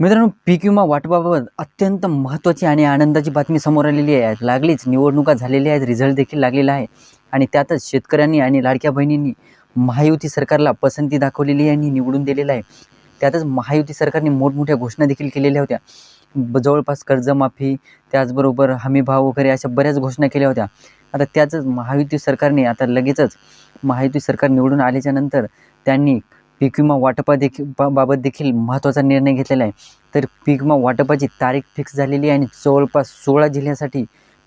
मित्रांनो पीक विमा वाटपाबाबत अत्यंत महत्त्वाची आणि आनंदाची बातमी समोर आलेली आहे. लागलीच निवडणुका झालेल्या आहेत रिझल्ट देखील लागलेला आहे. आणि त्यातच शेतकऱ्यांनी आणि लाडक्या बहिणींनी महायुती सरकारला पसंती दाखवलेली आहे आणि निवडून दिलेलं आहे. त्यातच महायुती सरकारने मोठमोठ्या घोषणा देखील केलेल्या होत्या. जवळपास कर्जमाफी त्याचबरोबर हमीभाव वगैरे अशा बऱ्याच घोषणा केल्या होत्या. आता त्याचंच महायुती सरकारने आता लगेचच महायुती सरकार निवडून आल्याच्यानंतर त्यांनी पीक विमा वाटपा देखील बा बाबत देखील महत्त्वाचा निर्णय घेतलेला आहे. तर पीक विमा वाटपाची तारीख फिक्स झालेली आहे आणि जवळपास सोळा जिल्ह्यासाठी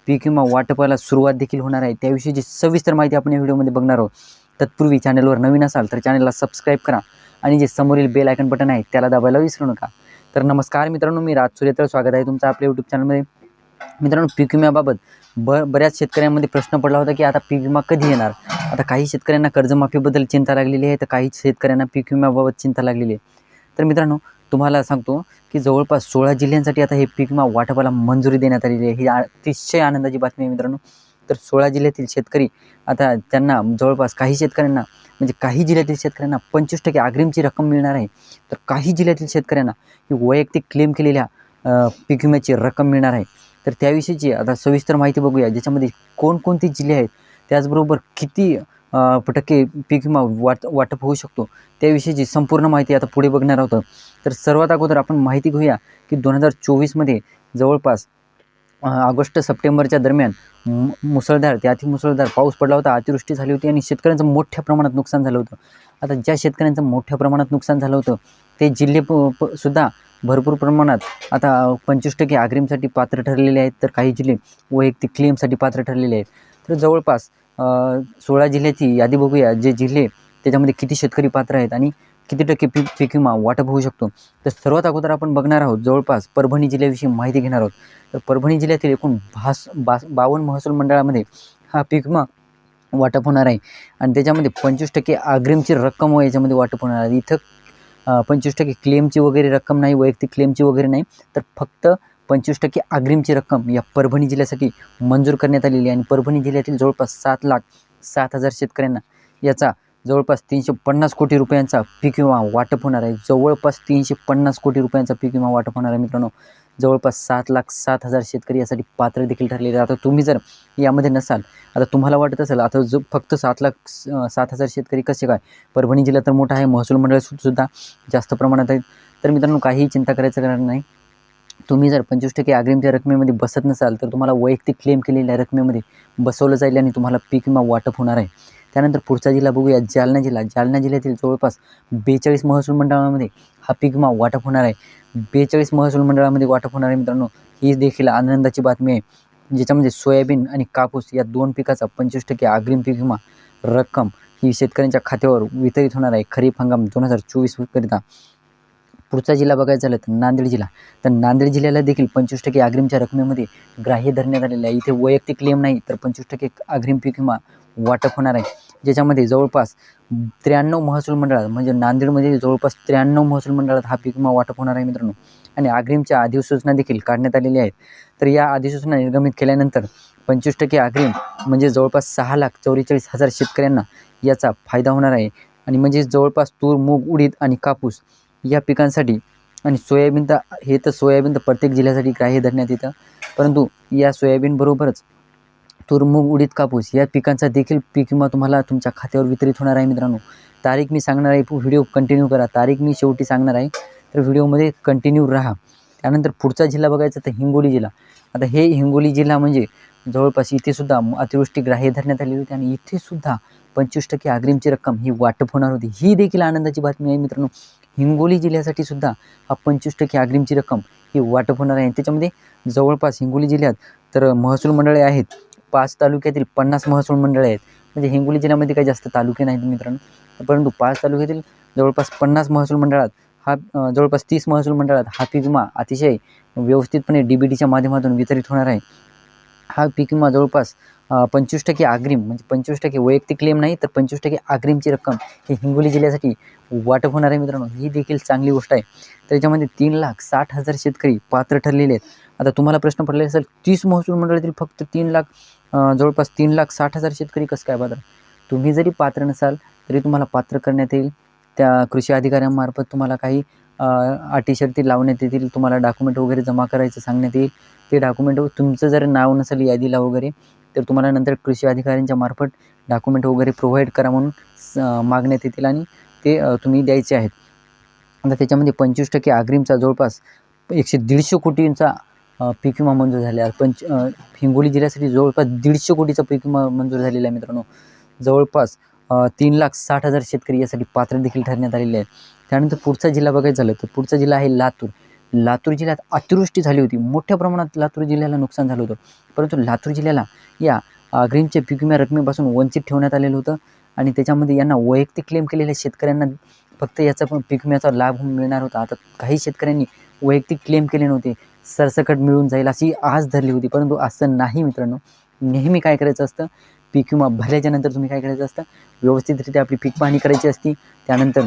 पीक विमा वाटपाला सुरुवात देखील होणार आहे. त्याविषयीची सविस्तर माहिती आपण या व्हिडिओमध्ये बघणार आहोत तत्पूर्वी चॅनलवर नवीन असाल तर चॅनलला सबस्क्राईब करा आणि जे समोरील बेल आयकन बटन आहे त्याला दाबायला विसरू नका. तर नमस्कार मित्रांनो मी राज सुरेत्र स्वागत आहे तुमचं आपल्या यूट्यूब चॅनलमध्ये मित्रांनो पीक विम्याबाबत ब बऱ्याच शेतकऱ्यांमध्ये प्रश्न पडला होता की आता पीक विमा कधी येणार? आता काही शेतकऱ्यांना कर्जमाफीबद्दल चिंता लागलेली आहे तर काही शेतकऱ्यांना पीक विम्याबाबत चिंता लागलेली आहे. तर मित्रांनो तुम्हाला सांगतो की जवळपास सोळा जिल्ह्यांसाठी आता हे पीक विमा वाटपाला मंजुरी देण्यात आलेली आहे. ही अतिशय आनंदाची बातमी आहे मित्रांनो. तर सोळा जिल्ह्यातील शेतकरी आता त्यांना जवळपास काही शेतकऱ्यांना म्हणजे काही जिल्ह्यातील शेतकऱ्यांना पंचवीस टक्के अग्रिमची रक्कम मिळणार आहे. तर काही जिल्ह्यातील शेतकऱ्यांना ही वैयक्तिक क्लेम केलेल्या पीक विम्याची रक्कम मिळणार आहे. तर त्याविषयीची आता सविस्तर माहिती बघूया ज्याच्यामध्ये कोणकोणती जिल्हे आहेत त्याचबरोबर किती अ, टक्के पीक विमा वाट वाटप होऊ शकतो त्याविषयीची संपूर्ण माहिती आता पुढे बघणार आहोत. तर सर्वात अगोदर आपण माहिती घेऊया की दोन हजार चोवीसमध्ये जवळपास ऑगस्ट सप्टेंबरच्या दरम्यान मु मुसळधार ते अतिमुसळधार पाऊस पडला होता अतिवृष्टी झाली होती आणि शेतकऱ्यांचं मोठ्या प्रमाणात नुकसान झालं होतं. आता ज्या शेतकऱ्यांचं मोठ्या प्रमाणात नुकसान झालं होतं ते जिल्हे प प सुद्धा भरपूर प्रमाणात आता पंचवीस टक्के अग्रिमसाठी पात्र ठरलेले आहेत तर काही जिल्हे वैयक्तिक क्लेमसाठी पात्र ठरलेले आहेत. तर जवळपास सोळा जिल्ह्याची यादी बघूया जे जिल्हे त्याच्यामध्ये किती शेतकरी पात्र आहेत आणि किती टक्के पीक पीक विमा वाटप होऊ शकतो. तर सर्वात अगोदर आपण बघणार आहोत जवळपास परभणी जिल्ह्याविषयी माहिती घेणार आहोत. तर परभणी जिल्ह्यातील एकूण भास बास बावन्न महसूल मंडळामध्ये हा पीक विमा वाटप होणार आहे. आणि त्याच्यामध्ये पंचवीस टक्के अग्रिमची रक्कम व याच्यामध्ये वाटप होणार आहे. इथं पंचवीस टक्के क्लेमची वगैरे रक्कम नाही वैयक्तिक क्लेमची वगैरे नाही तर फक्त पंचवीस टक्के अग्रिमची रक्कम या परभणी जिल्ह्यासाठी मंजूर करण्यात आलेली आहे. आणि परभणी जिल्ह्यातील जवळपास सात लाख सात हजार शेतकऱ्यांना याचा जवळपास तीनशे पन्नास कोटी रुपयांचा पीक विमा वाटप होणार आहे. जवळपास तीनशे पन्नास कोटी रुपयांचा पीक विमा वाटप होणार आहे मित्रांनो. जवळपास सात लाख सात हजार शेतकरी यासाठी पात्र देखील ठरलेले आहेत. आता तुम्ही जर यामध्ये नसाल आता तुम्हाला वाटत असेल आता जो फक्त सात लाख सात हजार शेतकरी कसे काय? परभणी जिल्हा तर मोठा आहे महसूल मंडळ सुद्धा जास्त प्रमाणात आहे. तर मित्रांनो काहीही चिंता करायचं कारण नाही. तुम्ही जर पंचवीस टक्के अग्रिमच्या रकमेमध्ये बसत नसाल तर तुम्हाला वैयक्तिक क्लेम केलेल्या रकमेमध्ये बसवलं जाईल आणि तुम्हाला पीक विमा वाटप होणार आहे. त्यानंतर पुढचा जिल्हा बघूया. जालना जिल्हा. जालना जिल्ह्यातील जवळपास बेचाळीस महसूल मंडळामध्ये हा पीक विमा वाटप होणार आहे. बेचाळीस महसूल मंडळामध्ये वाटप होणार आहे मित्रांनो. ही देखील आनंदाची बातमी आहे. ज्याच्यामध्ये सोयाबीन आणि कापूस या दोन पिकाचा पंचवीस टक्के अग्रिम पीक विमा रक्कम ही शेतकऱ्यांच्या खात्यावर वितरित होणार आहे. खरीप हंगाम दोन हजार चोवीसकरिता पुढचा जिल्हा बघायचा झालं तर नांदेड जिल्हा. तर नांदेड जिल्ह्याला देखील पंचवीस टक्के अग्रिमच्या रकमेमध्ये ग्राह्य धरण्यात आलेलं आहे. इथे वैयक्तिक क्लेम नाही तर पंचवीस टक्के अग्रिम पीक विमा वाटप होणार आहे. ज्याच्यामध्ये जवळपास त्र्याण्णव महसूल मंडळात म्हणजे नांदेडमध्ये जवळपास त्र्याण्णव महसूल मंडळात हा पीक विमा वाटप होणार आहे मित्रांनो. आणि अग्रिमच्या अधिसूचना देखील काढण्यात आलेल्या आहेत. तर या अधिसूचना निर्गमित केल्यानंतर पंचवीस टक्के अग्रिम म्हणजे जवळपास सहा लाख चौवेचाळीस हजार शेतकऱ्यांना याचा फायदा होणार आहे. आणि म्हणजे जवळपास तूर मूग उडीद आणि कापूस या पिकांसाठी आणि सोयाबीन तर हे तर सोयाबीन तर प्रत्येक जिल्ह्यासाठी ग्राह्य धरण्यात येतं. परंतु या सोयाबीनबरोबरच तूर मूग उडीद कापूस या पिकांचा देखील पीक विमा तुम्हाला तुमच्या खात्यावर वितरित होणार आहे मित्रांनो. तारीख मी सांगणार आहे व्हिडिओ कंटिन्यू करा. तारीख मी शेवटी सांगणार आहे. तर व्हिडिओमध्ये कंटिन्यू राहा. त्यानंतर पुढचा जिल्हा बघायचा तर हिंगोली जिल्हा. आता हे हिंगोली जिल्हा म्हणजे जवळपास इथेसुद्धा अतिवृष्टी ग्राह्य धरण्यात आलेली होती आणि इथेसुद्धा पंचवीस टक्के अग्रिमची रक्कम ही वाटप होणार होती. ही देखील आनंदाची बातमी आहे मित्रांनो. हिंगोली जिल्ह्यासाठी सुद्धा हा पंचवीस टक्के अग्रिमची रक्कम ही वाटप होणार आहे. त्याच्यामध्ये जवळपास हिंगोली जिल्ह्यात तर महसूल मंडळे आहेत. पाच तालुक्यातील पन्नास महसूल मंडळे आहेत. म्हणजे हिंगोली जिल्ह्यामध्ये काही जास्त तालुके नाहीत मित्रांनो. परंतु पाच तालुक्यातील जवळपास पन्नास महसूल मंडळात हा जवळपास तीस महसूल मंडळात हा पीक विमा अतिशय व्यवस्थितपणे डी बी टीच्या माध्यमातून वितरित होणार आहे. हा पीक विमा जवळपास पंचवीस टक्के अग्रिम म्हणजे पंचवीस टक्के वैयक्तिक क्लेम नाही तर पंचवीस टक्के अग्रिमची रक्कम ही हिंगोली जिल्ह्यासाठी वाटप होणार आहे मित्रांनो. ही देखील चांगली गोष्ट आहे. त्याच्यामध्ये तीन लाख साठ हजार शेतकरी पात्र ठरलेले आहेत. आता तुम्हाला प्रश्न पडलेला असेल तीस महसूल मंडळातील फक्त तीन लाख जवळपास तीन लाख साठ हजार शेतकरी कसं काय पात्र तुम्ही जरी पात्र नसाल तरी तुम्हाला पात्र करण्यात येईल. त्या कृषी अधिकाऱ्यांमार्फत तुम्हाला काही अटी शर्ती लावण्यात येतील तुम्हाला डॉक्युमेंट वगैरे जमा करायचं सांगण्यात येईल. ते डॉक्युमेंट तुमचं जर नाव नसेल यादीला वगैरे तर तुम्हाला नंतर कृषी अधिकाऱ्यांच्या मार्फत डॉक्युमेंट वगैरे प्रोव्हाइड करा म्हणून स मागण्यात येतील आणि ते तुम्ही द्यायचे आहेत. आता त्याच्यामध्ये पंचवीस टक्के अग्रिमचा जवळपास एकशे दीडशे कोटींचा पीक विमा मंजूर झाला पंच हिंगोली जिल्ह्यासाठी जवळपास दीडशे कोटीचा पीक विमा मंजूर झालेला आहे मित्रांनो. जवळपास तीन लाख साठ हजार शेतकरी यासाठी पात्र देखील ठरण्यात आलेले आहेत. त्यानंतर पुढचा जिल्हा बघायचं झालं तर पुढचा जिल्हा आहे लातूर. लातूर जिल्ह्यात अतिवृष्टी झाली होती. मोठ्या प्रमाणात लातूर जिल्ह्याला नुकसान झालं होतं. परंतु लातूर जिल्ह्याला या अग्रिमच्या पीक विमा रकमेपासून वंचित ठेवण्यात आलेलं होतं आणि त्याच्यामध्ये यांना वैयक्तिक क्लेम केलेल्या शेतकऱ्यांना फक्त याचा पण पीक विम्याचा लाभ मिळणार होता. आता काही शेतकऱ्यांनी वैयक्तिक क्लेम केले नव्हते. सरसकट मिळून जाईल अशी आस धरली होती. परंतु असं नाही मित्रांनो. नेहमी काय करायचं असतं? पीक विमा भरल्याच्यानंतर तुम्ही काय करायचं असतं? व्यवस्थितरित्या आपली पीक पाहणी करायची असती. त्यानंतर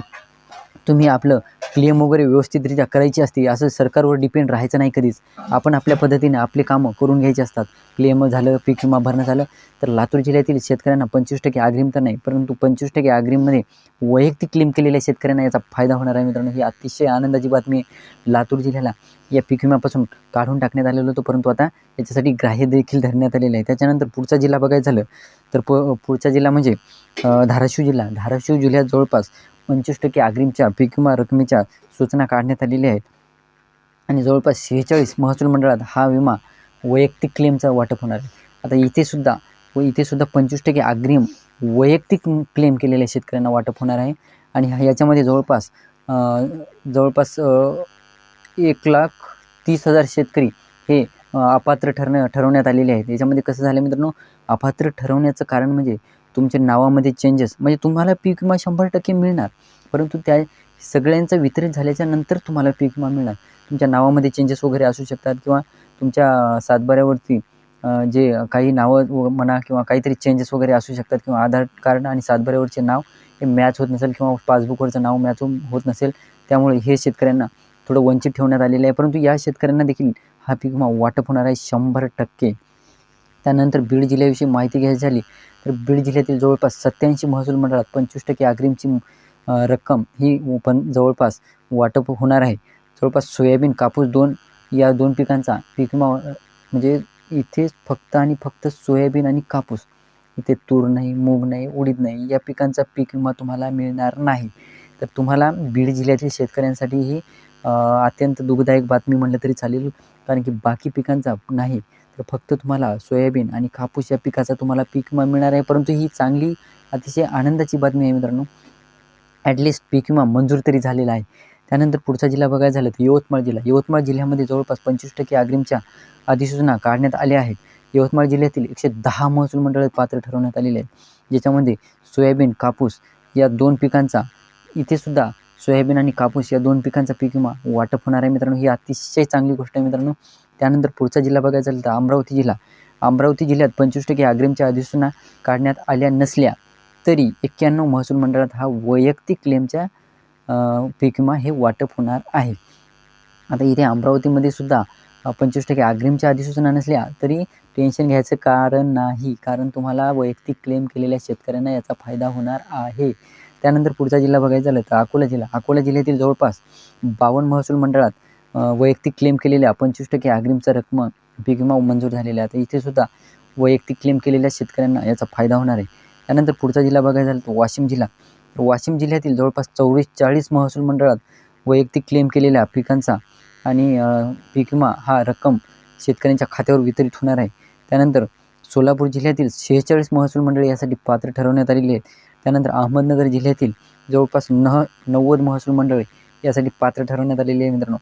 तुम्ही आपलं क्लेम वगैरे व्यवस्थितरित्या करायची असते असं सरकारवर डिपेंड राहायचं नाही कधीच. आपण आपल्या पद्धतीने आपले कामं करून घ्यायची असतात. क्लेम झालं पीक विमा भरणं झालं तर लातूर जिल्ह्यातील शेतकऱ्यांना पंचवीस टक्के अग्रिम तर नाही परंतु पंचवीस टक्के अग्रिममध्ये वैयक्तिक क्लेम केलेल्या शेतकऱ्यांना याचा फायदा होणार आहे मित्रांनो. ही अतिशय आनंदाची बातमी आहे. लातूर जिल्ह्याला या पीक विम्यापासून काढून टाकण्यात आलेलं होतं परंतु आता याच्यासाठी ग्राह्य देखील धरण्यात आलेलं आहे. त्याच्यानंतर पुढचा जिल्हा बघायचं झालं तर प पुढचा जिल्हा म्हणजे धाराशिव जिल्हा. धाराशिव जिल्ह्यात जवळपास पंचवीस टक्के अग्रिमच्या पीक विमा रकमेच्या सूचना काढण्यात आलेल्या आहेत. आणि जवळपास शेहेचाळीस महसूल मंडळात हा विमा वैयक्तिक क्लेमचा वाटप होणार आहे. आता इथेसुद्धा व इथेसुद्धा पंचवीस टक्के अग्रिम वैयक्तिक क्लेम केलेल्या शेतकऱ्यांना वाटप होणार आहे. आणि याच्यामध्ये जवळपास जवळपास एक लाख तीस हजार शेतकरी हे अपात्र ठरण्या ठरवण्यात आलेले आहेत. याच्यामध्ये कसं झालं मित्रांनो अपात्र ठरवण्याचं कारण म्हणजे तुमच्या नावामध्ये चेंजेस म्हणजे तुम्हाला पीक विमा शंभर टक्के मिळणार. परंतु त्या सगळ्यांचं वितरित झाल्याच्यानंतर तुम्हाला पीक विमा मिळणार. तुमच्या नावामध्ये चेंजेस वगैरे असू शकतात किंवा तुमच्या सातबाऱ्यावरती जे काही नावं म्हणा किंवा काहीतरी चेंजेस वगैरे असू शकतात किंवा आधार कार्ड आणि सातबाऱ्यावरचे नाव हे मॅच होत नसेल किंवा पासबुकवरचं नाव मॅच होत नसेल त्यामुळे हे शेतकऱ्यांना थोडं वंचित ठेवण्यात आलेलं आहे. परंतु या शेतकऱ्यांना देखील हा पीक विमा वाटप होणार आहे शंभर टक्के. त्यानंतर बीड जिल्ह्याविषयी माहिती घ्यायची झाली तर बीड जिल्ह्यातील जवळपास सत्याऐंशी महसूल मंडळात पंचवीस टक्के अग्रिमची रक्कम ही पण जवळपास वाटप होणार आहे. जवळपास सोयाबीन कापूस दोन या दोन पिकांचा पीक विमा म्हणजे इथे फक्त आणि फक्त सोयाबीन आणि कापूस इथे तूर नाही मूग नाही उडीद नाही या पिकांचा पीक विमा तुम्हाला मिळणार नाही. तर तुम्हाला बीड जिल्ह्यातील शेतकऱ्यांसाठी ही अत्यंत दुःखदायक बातमी म्हटलं तरी चालेल कारण की बाकी पिकांचा नाही. तर फक्त तुम्हाला सोयाबीन आणि कापूस या पिकाचा तुम्हाला पीक विमा मिळणार आहे. परंतु ही चांगली अतिशय आनंदाची बातमी आहे मित्रांनो. ॲटलिस्ट पीक विमा मंजूर तरी झालेला आहे. त्यानंतर पुढचा जिल्हा बघायला झालं तर यवतमाळ जिल्हा. यवतमाळ जिल्ह्यामध्ये जवळपास पंचवीस टक्के अग्रिमच्या अधिसूचना काढण्यात आल्या आहेत. यवतमाळ जिल्ह्यातील एकशे दहा महसूल मंडळात पात्र ठरवण्यात आलेले आहेत. ज्याच्यामध्ये सोयाबीन कापूस या दोन पिकांचा इथेसुद्धा सोयाबीन आणि कापूस या दोन पिकांचा पीक विमा वाटप होणार आहे मित्रांनो. ही अतिशय चांगली गोष्ट आहे मित्रांनो. त्यानंतर पुढचा जिल्हा बघायचा झाला तर अमरावती जिल्हा. अमरावती जिल्ह्यात पंचवीस टक्के अग्रिमच्या अधिसूचना काढण्यात आल्या नसल्या तरी एक्क्याण्णव महसूल मंडळात हा वैयक्तिक क्लेमच्या पिकमा पीक विमा हे वाटप होणार आहे. आता इथे अमरावतीमध्ये सुद्धा पंचवीस टक्के अग्रिमच्या अधिसूचना नसल्या तरी टेन्शन घ्यायचं कारण नाही. कारण तुम्हाला वैयक्तिक क्लेम केलेल्या शेतकऱ्यांना याचा फायदा होणार आहे. त्यानंतर पुढचा जिल्हा बघायचा झाला तर अकोला जिल्हा. अकोला जिल्ह्यातील जवळपास बावन्न महसूल मंडळात वैयक्तिक क्लेम केलेल्या पंचवीस टक्के अग्रिमचा रक्कम पीक विमा मंजूर झालेला आहे. तर इथे सुद्धा वैयक्तिक क्लेम केलेल्या शेतकऱ्यांना याचा फायदा होणार आहे. त्यानंतर पुढचा जिल्हा बघायचा झाला तर वाशिम जिल्हा. तर वाशिम जिल्ह्यातील जवळपास चौवीस चाळीस महसूल मंडळात वैयक्तिक क्लेम केलेल्या पिकांचा आणि पीक विमा हा रक्कम शेतकऱ्यांच्या खात्यावर वितरित होणार आहे. त्यानंतर सोलापूर जिल्ह्यातील शेहेचाळीस महसूल मंडळे यासाठी पात्र ठरवण्यात आलेली आहेत. त्यानंतर अहमदनगर जिल्ह्यातील जवळपास नह नव्वद महसूल मंडळे यासाठी पात्र ठरवण्यात आलेली आहे मित्रांनो.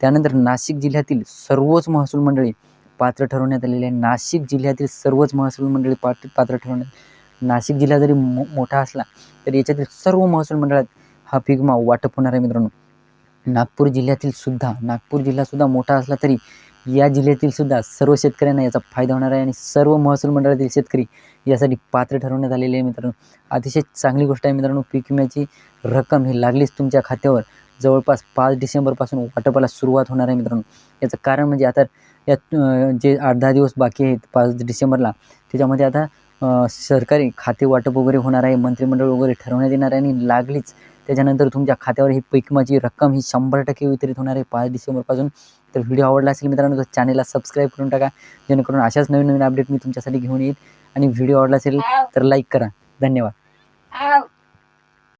त्यानंतर नाशिक जिल्ह्यातील सर्वच महसूल मंडळी पात्र ठरवण्यात आलेली आहे. नाशिक जिल्ह्यातील सर्वच महसूल मंडळी पात्र पात्र ठरवण्यात नाशिक जिल्हा जरी मो मोठा असला तरी याच्यातील सर्व महसूल मंडळात हा पीक विमा वाटप होणार आहे मित्रांनो. नागपूर जिल्ह्यातील सुद्धा नागपूर जिल्हासुद्धा मोठा असला तरी या जिल्ह्यातील सुद्धा सर्व शेतकऱ्यांना याचा फायदा होणार आहे आणि सर्व महसूल मंडळातील शेतकरी यासाठी पात्र ठरवण्यात आलेले आहे मित्रांनो. अतिशय चांगली गोष्ट आहे मित्रांनो पीक विम्याची रक्कम ही लागलीच तुमच्या खात्यावर. जवळपास पाच डिसेंबरपासून वाटपाला सुरुवात होणार आहे मित्रांनो. याचं कारण म्हणजे आता यात अं, जे आठ दहा दिवस बाकी आहेत पाच डिसेंबरला त्याच्यामध्ये आता सरकारी खाते वाटप वगैरे होणार आहे मंत्रिमंडळ वगैरे ठरवण्यात येणार आहे आणि लागलीच. त्याच्यानंतर तुमच्या खात्यावर ही पैकमाची रक्कम ही शंभर टक्के वितरित होणार आहे पाच डिसेंबरपासून. तर व्हिडिओ आवडला असेल मित्रांनो तर चॅनलला सबस्क्राईब करून टाका. जेणेकरून अशाच नवीन नवीन अपडेट मी तुमच्यासाठी घेऊन येईल. आणि व्हिडिओ आवडला असेल तर लाईक करा. धन्यवाद.